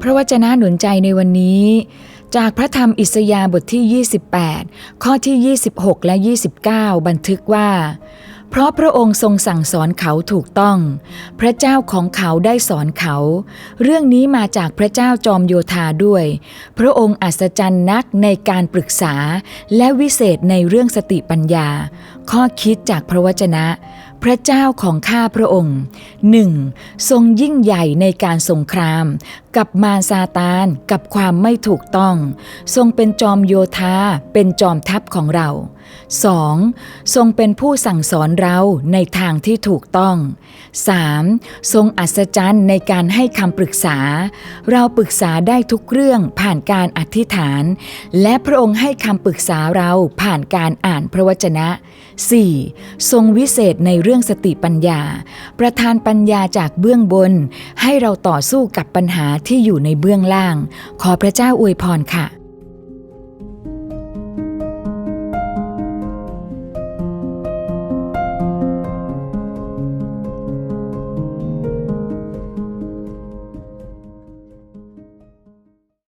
พระวจนะหนุนใจในวันนี้ จากพระธรรมอิสยาห์บทที่ 28 ข้อที่ 26 และ 29 บันทึกว่า เพราะพระองค์ทรงสั่งสอนเขาถูกต้อง พระเจ้าของเขาได้สอนเขา เรื่องนี้มาจากพระเจ้าจอมโยธาด้วย พระองค์อัศจรรย์นักในการปรึกษาและวิเศษในเรื่องสติปัญญา ข้อคิดจากพระวจนะ พระเจ้าของข้าพระองค์หนึ่งทรงยิ่งใหญ่ในการสงคราม กับมารซาตานกับความไม่ถูกต้อง ทรงเป็นจอมโยธาเป็นจอมทัพของเรา 2. ทรงเป็นผู้สั่งสอนเราในทางที่ถูกต้อง 3. ทรงอัศจรรย์ในการให้คำปรึกษา เราปรึกษาได้ทุกเรื่องผ่านการอธิษฐาน และพระองค์ให้คำปรึกษาเราผ่านการอ่านพระวจนะ 4. ทรงวิเศษในเรื่องสติปัญญา ประทานปัญญาจากเบื้องบน ให้เราต่อสู้กับปัญหาที่อยู่ในเบื้องล่าง ขอพระเจ้าอวยพรค่ะ